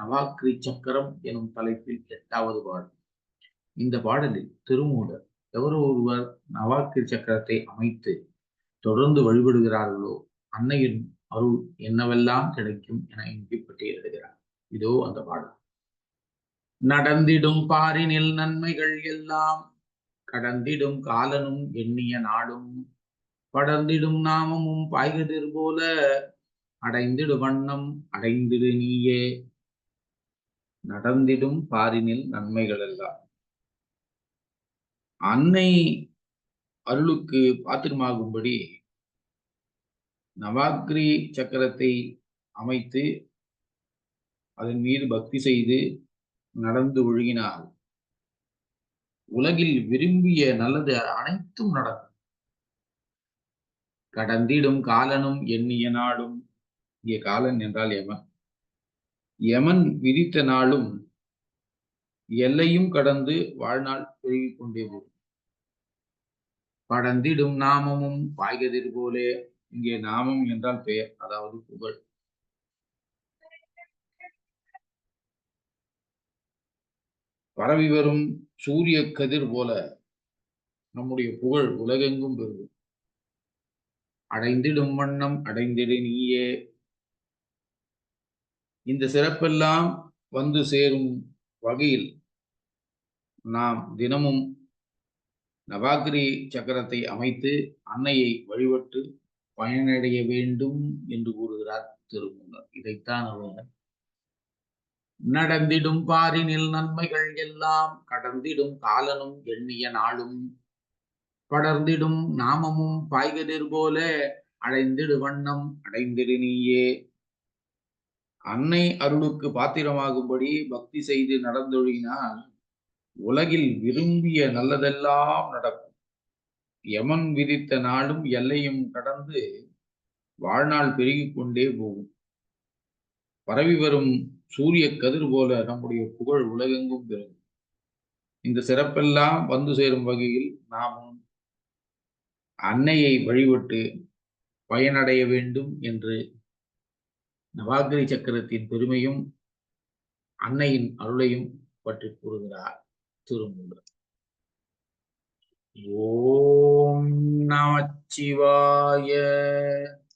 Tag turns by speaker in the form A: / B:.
A: நவாக்ரி சக்கரம் எனும் தலைப்பில் எட்டாவது பாடல். இந்த பாடலில் திருமூலர் எவர் ஒருவர் நவாக்கிரி சக்கரத்தை அமைத்து தொடர்ந்து வழிபடுகிறார்களோ அன்னையின் அருள் என்னவெல்லாம் கிடைக்கும் என இங்கு பட்டியலிடுகிறார் இதோ அந்த பாடல். நடந்திடும் பாரினில் நன்மைகள் எல்லாம் கடந்திடும் காலனும் எண்ணிய நாடும் படர்ந்திடும் நாமமும் பாய்கதிர் போல அடைந்திடு வண்ணம் அடைந்திடு நீயே நடந்திடும் பாரினில் நன்மைகள் எல்லாம். அன்னை அருளுக்கு பாத்திரமாகும்படி நவாக்ரி சக்கரத்தை அமைத்து அதன் மீது பக்தி செய்து நடந்து ஒழுகினால் உலகில் விரும்பிய நல்லது அனைத்தும் நடக்கும். கடந்திடும் காலனும் எண்ணிய நாடும். இங்கே காலன் என்றால் எவன் யமன் விதித்த நாளும் எல்லையும் கடந்து வாழ்நாள் பெருகிக் கொண்டே போகும். படந்திடும் நாமமும் பாய்கதிர் போலே. இங்கே நாமம் என்றால் பெயர் அதாவது புகழ். பரவி வரும் சூரிய கதிர் போல நம்முடைய புகழ் உலகெங்கும் பெருகும். அடைந்திடும் வண்ணம் அடைந்திடு நீயே. இந்த சிறப்பெல்லாம் வந்து சேரும் வகையில் நாம் தினமும் நவாகிரி சக்கரத்தை அமைத்து அன்னையை வழிபட்டு பயனடைய வேண்டும் என்று கூறுகிறார் திருமூலர் இதைத்தான் அவர் நடந்திடும் பாரினில் நன்மைகள் எல்லாம் கடந்திடும் காலனும் எண்ணிய நாளும் படர்ந்திடும் நாமமும் பாய்கதிர் போல அடைந்திடு வண்ணம் அடைந்திடு நீயே. அன்னை அருளுக்கு பாத்திரமாகும்படி பக்தி செய்து நடந்தொழினால் உலகில் விரும்பிய நல்லதெல்லாம் நடக்கும். யமன் விதித்த நாளும் எல்லையும் கடந்து வாழ்நாள் பெருகிக் கொண்டே போகும். பரவி வரும் சூரிய கதிர் போல நம்முடைய புகழ் உலகெங்கும் பெருகும் இந்த சிறப்பெல்லாம் வந்து சேரும் வகையில் நாமும் அன்னையை வழிபட்டு பயனடைய வேண்டும் என்று நவாகிரி சக்கரத்தின் பெருமையும் அன்னையின் அருளையும் பற்றி கூறுகிறார். திருமூலர். ஓம் நமச்சிவாய